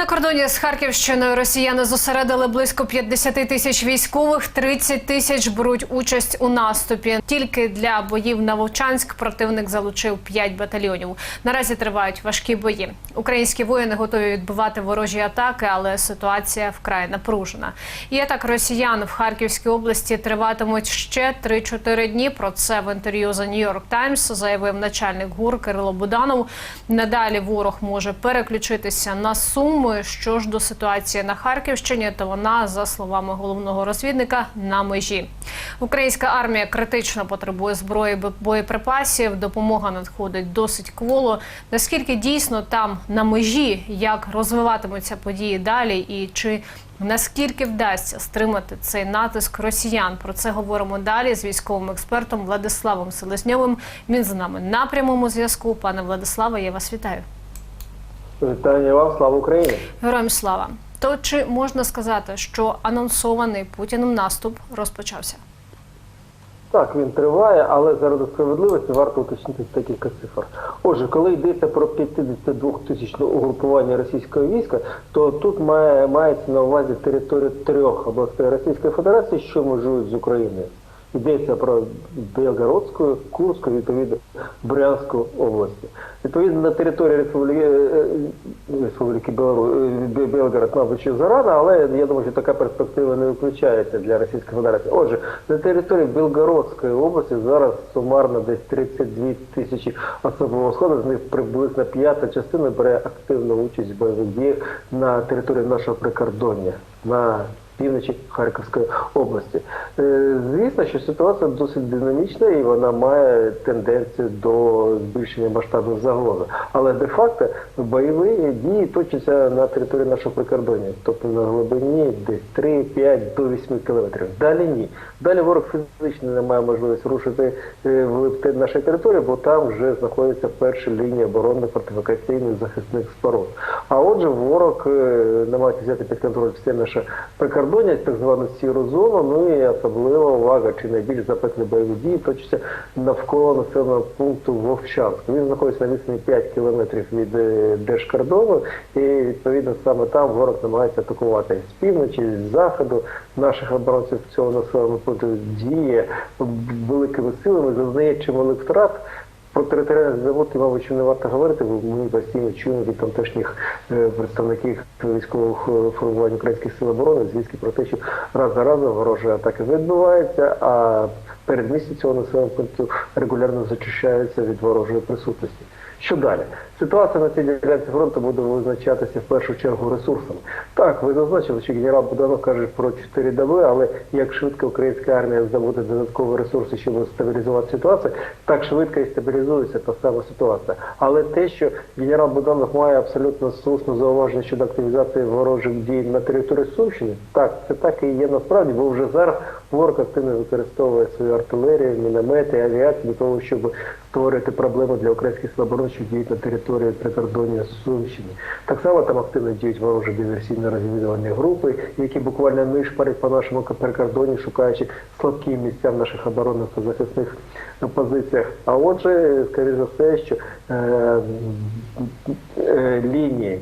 На кордоні з Харківщиною росіяни зосередили близько 50 тисяч військових, 30 тисяч беруть участь у наступі. Тільки для боїв на Вовчанськ противник залучив 5 батальйонів. Наразі тривають важкі бої. Українські воїни готові відбивати ворожі атаки, але ситуація вкрай напружена. І атак росіян в Харківській області триватимуть ще 3-4 дні. Про це в інтерв'ю New York Times заявив начальник ГУР Кирило Буданов. Надалі ворог може переключитися на Суми. Що ж до ситуації на Харківщині, то вона, за словами головного розвідника, на межі. Українська армія критично потребує зброї бо- боєприпасів. Допомога надходить досить кволо. Наскільки дійсно там на межі, як розвиватимуться події далі, і чи наскільки вдасться стримати цей натиск росіян? Про це говоримо далі з військовим експертом Владиславом Селезньовим. Він з нами на прямому зв'язку. Пане Владиславе, я вас вітаю. Вітання вам, слава Україні! Героям слава. То чи можна сказати, що анонсований Путіним наступ розпочався? Так, він триває, але заради справедливості варто уточнити декілька цифр. Отже, коли йдеться про 52 тисячне угрупування російського війська, то тут має, мається на увазі територію трьох областей Російської Федерації, що межують з Україною. Йдеться про Белгородську, Курську, відповідно, Брянську області. Відповідно, на території Республіки, е, е, Республіки Білору, е, мабуть, ще зарано, але я думаю, що така перспектива не виключається для Російської Федерації. Отже, на території Білгородської області зараз сумарно десь 32 тисячі особового складу, з них приблизно п'ята частина бере активну участь в бойових діях на території нашого прикордоння. на Півночі Харківської області. Е, Звісно, що ситуація досить динамічна і вона має тенденцію до збільшення масштабних загрози. Але де-факто бойові дії точаться на території нашого прикордоння, тобто на глибині десь 3-5 до 8 кілометрів. Далі ні. Далі ворог фізично не має можливості рушити е, в нашої території, бо там вже знаходиться перша лінія оборони фортифікаційних захисних споруд. А отже, ворог е, намагається взяти під контроль все наше прикордоння, так звану сіру зону. Ну і особлива увага чи найбільш запеклі бойові дії точаться навколо населеного пункту Вовчанськ. Він знаходиться на відстані 5 кілометрів від е, держкордону, і відповідно саме там ворог намагається атакувати з півночі, з заходу. Наших оборонців цього населеного пункту діє великими силами, зазнає чималих втрат. Про територіальні заводи, мабуть, не варто говорити, бо ми постійно чуємо від тамтешніх е, представників військових формувань українських сил оборони звістки про те, що раз за разом ворожі атаки відбуваються, а передмісті цього населеного пункту регулярно зачищаються від ворожої присутності. Що далі? Ситуація на цій ділянці фронту буде визначатися в першу чергу ресурсами. Так, ви зазначили, що генерал Буданов каже про 4 доби, але як швидко українська армія здобуде додаткові ресурси, щоб стабілізувати ситуацію, так швидко і стабілізується та сама ситуація. Але те, що генерал Буданов має абсолютно слушне зауваження щодо активізації ворожих дій на території Сумщини, так, це так і є насправді, бо вже зараз ворог активно використовує свою артилерію, міномети, авіацію для того, щоб створити проблеми для українських що діють на території прикордоння Сумщини. Так само там активно діють ворожі диверсійно-розвідувальні групи, які буквально нишпарять по нашому прикордоні, шукаючи слабкі місця в наших оборонних та захисних позиціях. А отже, скоріше за все, що е, е, лінії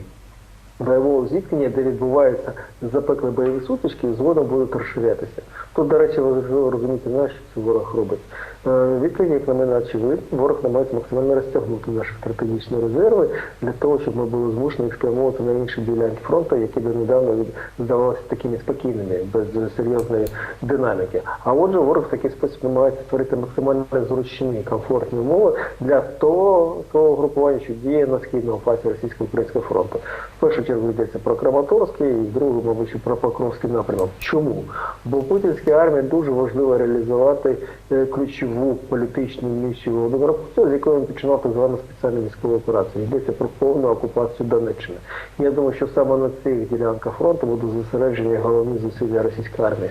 бойового зіткнення, де відбуваються запекли бойові сутички, згодом будуть розширятися. Тут, до речі, важливо розуміти, на що це ворог робить. Е, Відповідь, як на мене, очевидно, ворог намагається максимально розтягнути наші стратегічні резерви для того, щоб ми були змушені їх на інші ділянки фронту, які донедавна від- здавалися такими спокійними, без серйозної динаміки. А отже, ворог в такий спосіб намагається створити максимально зручні, комфортні умови для того, того групування, що діє на східному фасі російсько-українського фронту. В першу чергу йдеться про Краматорський, і в другу, мабуть, про Покровський напрямок. Чому? Бо путінській армії дуже важливо реалізувати е, ключову політичну місію Володимира Путіна, з якою він починав так звану спеціальну військову операцію. Йдеться про повну окупацію Донеччини. Я думаю, що саме на цих ділянках фронту будуть зосереджені головні зусилля російської армії.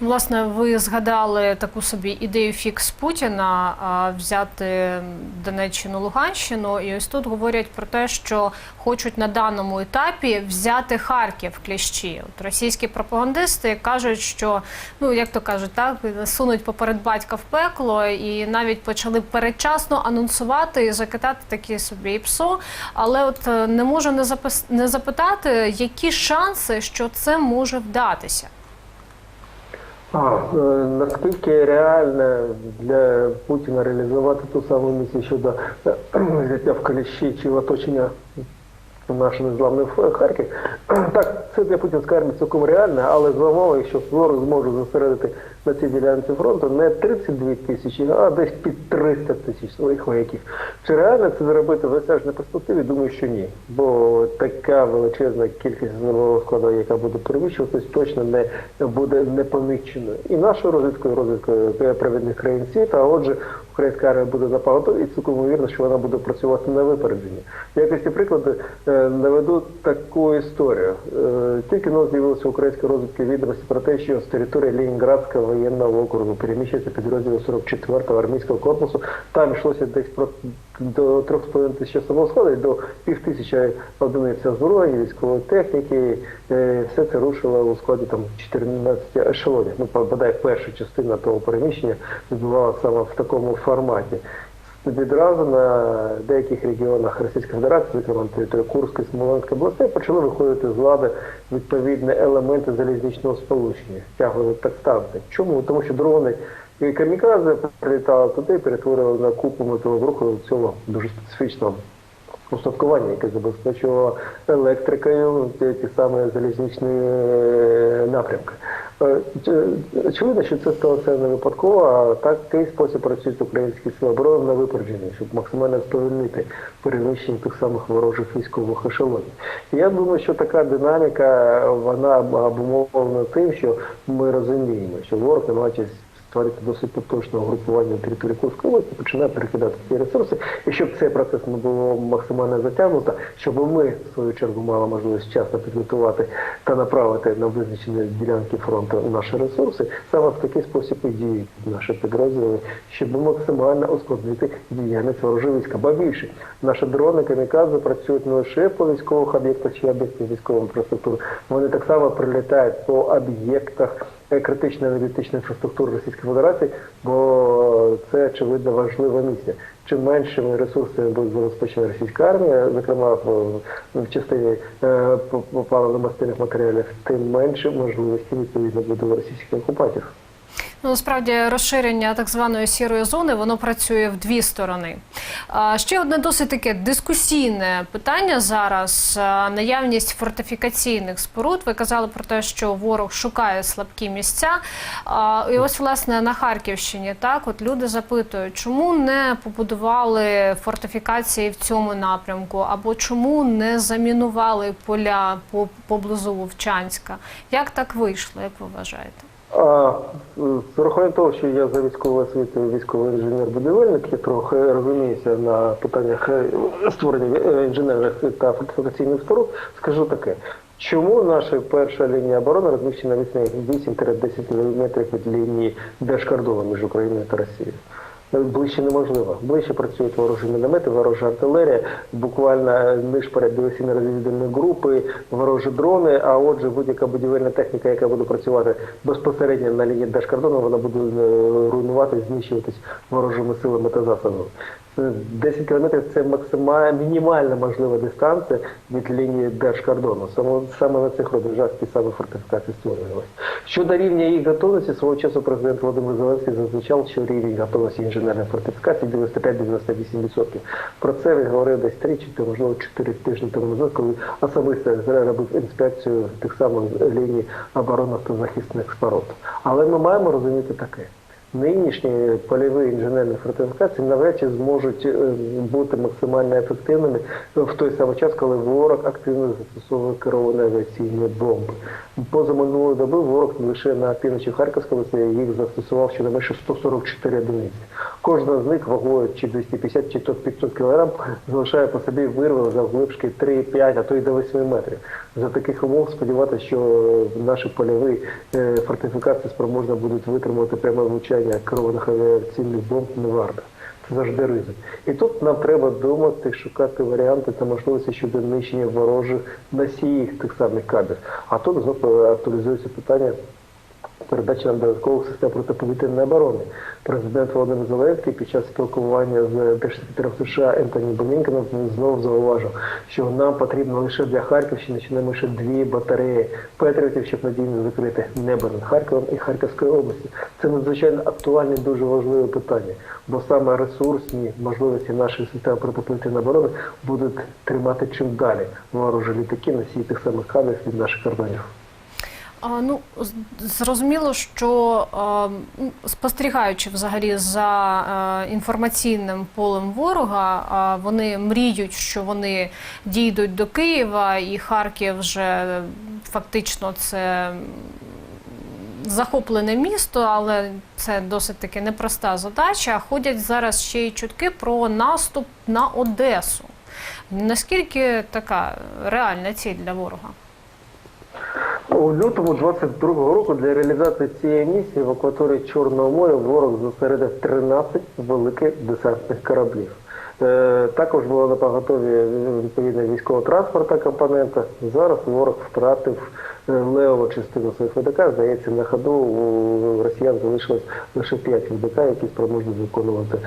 Власне, ви згадали таку собі ідею фікс Путіна взяти Донеччину, Луганщину, і ось тут говорять про те, що хочуть на даному етапі взяти Харків кліщі. От російські пропагандисти кажуть, що ну як то кажуть, так сунуть поперед батька в пекло, і навіть почали передчасно анонсувати і закидати такі собі ІПСО. Але от е, не можу не запитати, які шанси, що це може вдатися. А, е, наскільки реально для Путіна реалізувати ту саму місію щодо е, взяття в каліщі чи в оточення наш незламний Харків, так, це для путінської армії цілком реально, але з умови, що ворог зможе зосередити на цій ділянці фронту не 32 тисячі, а десь під 300 тисяч своїх вояків. Чи реально це зробити в осяжній перспективі? Думаю, що ні. Бо така величезна кількість зернового складу, яка буде перевищуватись, точно не буде непоміченою. І нашою розвідкою, розвідкою провідних країн світу, а отже, українська армія буде запаготова, і цілком ймовірно, що вона буде працювати на випередження. Якості прикладу е, наведу таку історію. Е, Тільки но з'явилися українські розвідки відомості про те, що з території Ленінградського воєнного округу переміщується підрозділ 44-го армійського корпусу. Там йшлося десь про до 3,5 тисяч складу і до пів тисячі одиниць зброї, військової техніки. Е, Все це рушило у складі там 14 ешелонів. Ну, бодай перша частина того переміщення відбувалася саме в такому форматі. Відразу на деяких регіонах Російської Федерації, зокрема на території Курської Смоленської областей, почали виходити з лади відповідні елементи залізничного сполучення, стягували підстанції. Чому? Тому що дрони і камікази прилітали туди, перетворили на купу металобруху цьому дуже специфічного устаткування, яке забезпечувало електрикою ті, ті самі залізничні е, напрямки. Е, Очевидно, що це сталося не випадково, а такий спосіб працюють українські сили оборони на випередження, щоб максимально сповільнити переміщення тих самих ворожих військових ешелонів. Я думаю, що така динаміка вона обумовлена тим, що ми розуміємо, що ворог намагається створити досить потужне угрупування на території Курської області, починає перекидати ці ресурси, і щоб цей процес не було максимально затягнуто, щоб ми в свою чергу мали можливість вчасно підготувати та направити на визначені ділянки фронту наші ресурси, саме в такий спосіб і діють наші підрозділи, щоб максимально ускладнити діяльність ворожого війська. Ба більше наші дрони камікадзе працюють не лише по військових об'єктах чи об'єктах військової інфраструктури, вони так само прилітають по об'єктах критичної енергетичної інфраструктури Російської Федерації, бо це очевидно важлива місія. Чим меншими ресурсами буде забезпечена російська армія, зокрема в, в частині е, по паливно-мастильних матеріалів, тим менше можливості відповідно буде російських окупантів. Ну, насправді розширення так званої сірої зони воно працює в дві сторони. Ще одне досить таке дискусійне питання зараз. Наявність фортифікаційних споруд. Ви казали про те, що ворог шукає слабкі місця. І ось власне на Харківщині так от люди запитують, чому не побудували фортифікації в цьому напрямку, або чому не замінували поля по- поблизу Вовчанська. Як так вийшло, як ви вважаєте? А з урахуванням того, що я за військовою освітою військовий інженер-будівельник, я трохи розуміюся на питаннях е, створення е, інженерних та фортифікаційних споруд, скажу таке. Чому наша перша лінія оборони розміщена на відстані 8-10 метрів від лінії держкордону між Україною та Росією? Е, Ближче неможливо. Ближче працюють ворожі міномети, ворожа артилерія, буквально нишпорять диверсійно розвідувальні групи, ворожі дрони. А отже, будь-яка будівельна техніка, яка буде працювати безпосередньо на лінії держкордону, вона буде е, руйнувати, знищуватись ворожими силами та засобами. Е, 10 кілометрів це максимальна мінімальна можлива дистанція від лінії держкордону. Саме саме на цих рубежах ті самі фортифікації створювалися. Щодо рівня їх готовності, свого часу президент Володимир Зеленський зазначав, що рівень готовності інженерної фортифікації 95-98%. Про це він говорив десь 3 чи можливо 4 тижні тому назад, коли особисто робив інспекцію тих самих ліній оборонних та захисних споруд. Але ми маємо розуміти таке. Нинішні польові інженерні фортифікації навряд чи зможуть е, бути максимально ефективними в той самий час, коли ворог активно застосовує керовані авіаційні бомби. Поза минулої доби ворог лише на півночі Харківської області їх застосував щонайменше 144 одиниці. Кожна з них вагою чи 250, чи то 500 кг залишає по собі вирви завглибшки 3, 5, а то й до 8 метрів. За таких умов сподіватися, що наші польові е, фортифікації спроможні будуть витримувати пряме влучання керованих авіаційних бомб не варто. Це завжди ризик. І тут нам треба думати, шукати варіанти та можливості щодо нищення ворожих носіїв тих самих кабів. А тут знову актуалізується питання передачі нам додаткових систем протиповітряної оборони. Президент Володимир Зеленський під час спілкування з держсекретарем США Ентоні Блінкеном знову зауважив, що нам потрібно лише для Харківщини щонайменше дві батареї Петрівців, щоб надійно закрити небо над Харковом і Харківською області. Це надзвичайно актуальне і дуже важливе питання, бо саме ресурсні можливості нашої системи протиповітряної оборони будуть тримати чим далі ворожі літаки носії тих самих кадрів від наших кордонів. Ну зрозуміло, що спостерігаючи взагалі за інформаційним полем ворога, вони мріють, що вони дійдуть до Києва, і Харків вже фактично це. Захоплене місто, але це досить таки непроста задача. Ходять зараз ще й чутки про наступ на Одесу. Наскільки така реальна ціль для ворога? У лютому 22-го року для реалізації цієї місії в акваторії Чорного моря ворог зосередив 13 великих десантних кораблів. Е, також було на поготові відповідна військово-транспортна компонента. Зараз ворог втратив е, левову частину своїх ВДК. Здається, на ходу у росіян залишилось лише 5 ВДК, які спроможні виконувати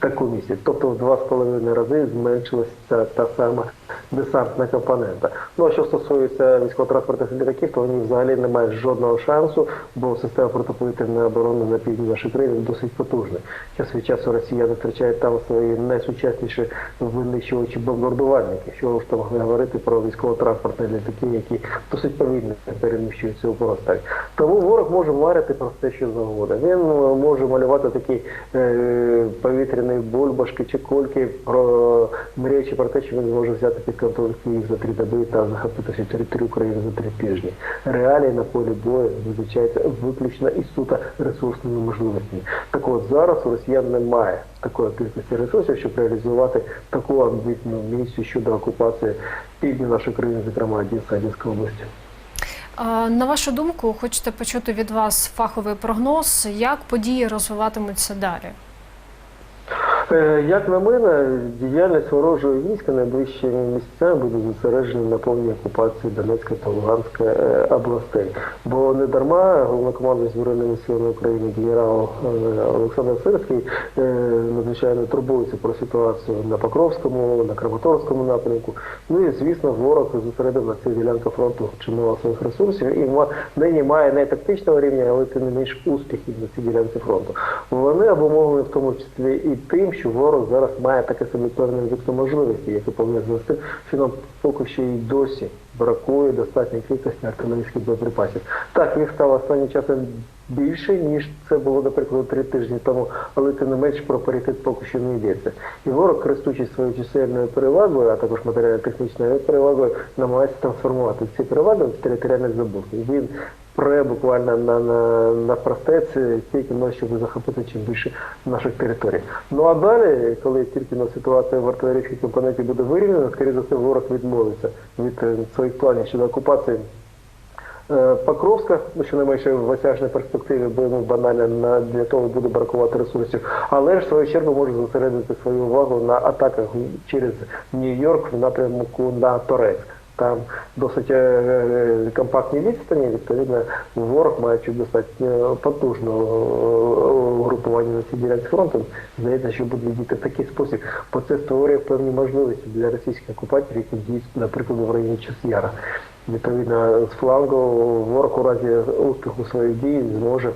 таку місію. Тобто в два з половиною рази зменшилася та сама десантна компонента. Ну а що стосується військово-транспортних літаків, то вони взагалі не мають жодного шансу, бо система протиповітряної оборони на півдні нашої країни досить потужна. Час від часу росіяни втрачають там свої найсучасніші винищувачі бомбардувальники. Що ж там говорити про військово-транспортні літаки, які досить повільно переміщуються у просторі. Тому ворог може марити про все, що завгодно. Він може малювати такі е, повітряні бульбашки чи кульки, про мріючи про те, що він зможе взяти під контроль Київ за три доби та захопити територію України за три тижні. Реалії на полі бою визначаються виключно і суто ресурсними можливостями. Так от зараз у росіян немає такої кількості ресурсів, щоб реалізувати таку амбітну місію щодо окупації півдня нашої країни, зокрема Одеса, Одеської області. На вашу думку, хочете почути від вас фаховий прогноз, як події розвиватимуться далі? Е, Як на мене, діяльність ворожого війська найближчими місяцями буде зосереджена на повній окупації Донецької та Луганської е, областей. Бо не дарма головнокомандуючий Збройними силами України генерал е, Олександр Сирський надзвичайно турбується про ситуацію на Покровському, на Краматорському напрямку. Ну і звісно, ворог зосередив на цій ділянці фронту чимало своїх ресурсів і нині має не тактичного рівня, але тим не менш успіхів на цій ділянці фронту. Вони обумовлені в тому числі і тим, що ворог зараз має таке певне вікно можливості, яке з тим, що нам поки що і досі бракує достатньої кількості артилерійських боєприпасів. Так, їх стало останнім часом більше, ніж це було, наприклад, три тижні тому, але тим не менш про паритет поки що не йдеться. І ворог, користуючись своєю чисельною перевагою, а також матеріально-технічною перевагою, намагається трансформувати ці переваги в територіальні здобутки. Він пре буквально на, на, на простець тільки ну, щоб захопити чим більше наших територій. Ну а далі, коли тільки на ситуація в артилерійській компоненті буде вирівняна, скоріше за все, ворог відмовиться від е, своїх планів щодо окупації Е, Покровська, ну, щонайменше в осяжній перспективі, бо йому банально на, для того буде бракувати ресурсів. Але ж в свою чергу може зосередити свою увагу на атаках через Нью-Йорк в напрямку на Торецьк. Там досить е, е, компактні відстані, відповідно, ворог, маючи достатньо потужного е, групування на цій ділянці фронту, здається, що буде діяти в такий спосіб, бо це створює певні можливості для російських окупантів, які діють, наприклад, в районі Часяра. Відповідно, з флангу ворог у разі успіху своїх дій зможе е,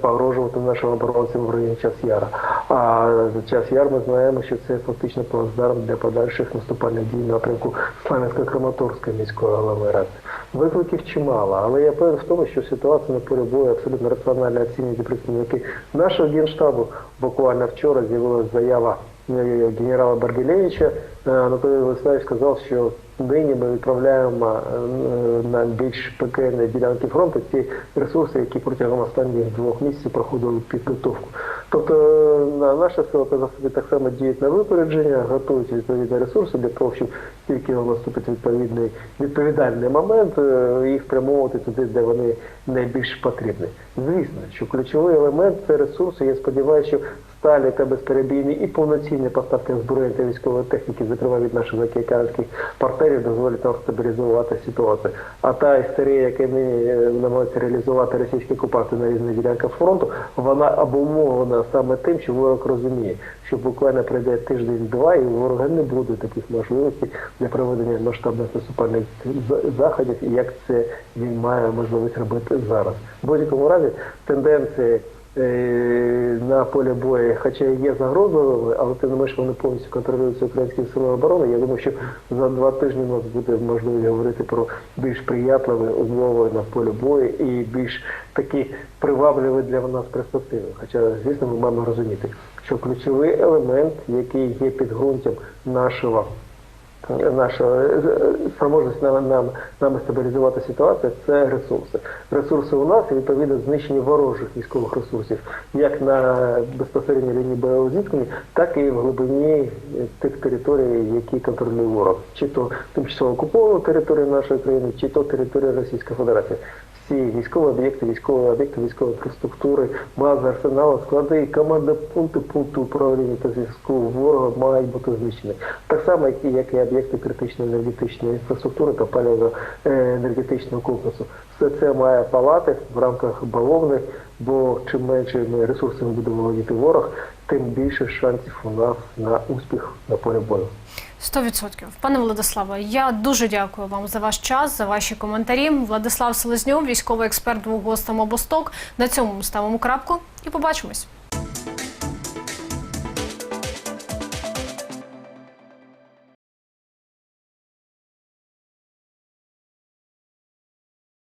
погрожувати нашим оборонцям в районі час яра. А час яр ми знаємо, що це фактично плацдарм для подальших наступальних дій напрямку Славянсько-Краматорської міської агломерації. Викликів чимало, але я певен в тому, що ситуація на полі бою абсолютно раціонально оцінюють представники нашого генштабу. Буквально вчора з'явилася заява е, генерала Баргілевича. Е, Анатолій Владиславович сказав, що нині ми відправляємо е, на більш пекельні ділянки фронту ті ресурси, які протягом останніх двох місяців проходили підготовку. Тобто е, на наша сила засоби так само діють на випередження, готують відповідні ресурси для того, щоб тільки наступить відповідний відповідальний момент, е, їх спрямовувати туди, де вони найбільш потрібні. Звісно, що ключовий елемент це ресурси. Я сподіваюся, що сталі та безперебійні і повноцінні поставки озброєння та військової техніки, зокрема від наших закарпатських партнерів, дозволять нам стабілізувати ситуацію. А та істерія, яка не намагається реалізувати російські окупанти на різних ділянках фронту, вона обумовлена саме тим, що ворог розуміє, що буквально пройде тиждень-два, і у ворога не буде таких можливостей для проведення масштабних наступальних заходів, як це він має можливість робити зараз. В будь-якому разі тенденції е, на полі бою, хоча є загрозливими, але тим не менш вони повністю контролюються українськими силами оборони. Я думаю, що за два тижні у нас буде можливість говорити про більш приятливі умови на полі бою і більш такі привабливі для нас перспективи. Хоча, звісно, ми маємо розуміти, що ключовий елемент, який є підґрунтям нашого наша е, спроможність нам, нам, нами стабілізувати ситуацію це ресурси. Ресурси у нас відповідно знищення ворожих військових ресурсів, як на безпосередній лінії бойового зіткнення, так і в глибині е, тих територій, які контролює ворог, чи то тимчасово окуповані території нашої країни, чи то територія Російської Федерації. Всі військові об'єкти, військові об'єкти, військової інфраструктури, бази, арсенали, склади, команди, пункти, пункти управління та зв'язку ворога мають бути знищені. Так само, як і, як і об'єкти критичної енергетичної інфраструктури та паливно-енергетичного комплексу. Все це має палати в рамках бавовни, бо чим менше ми ресурсами буде володіти ворог, тим більше шансів у нас на успіх на полі бою. 100%. Пане Владиславе, я дуже дякую вам за ваш час, за ваші коментарі. Владислав Селезньов, військовий експерт двох гостам обосток. На цьому ставимо крапку і побачимось.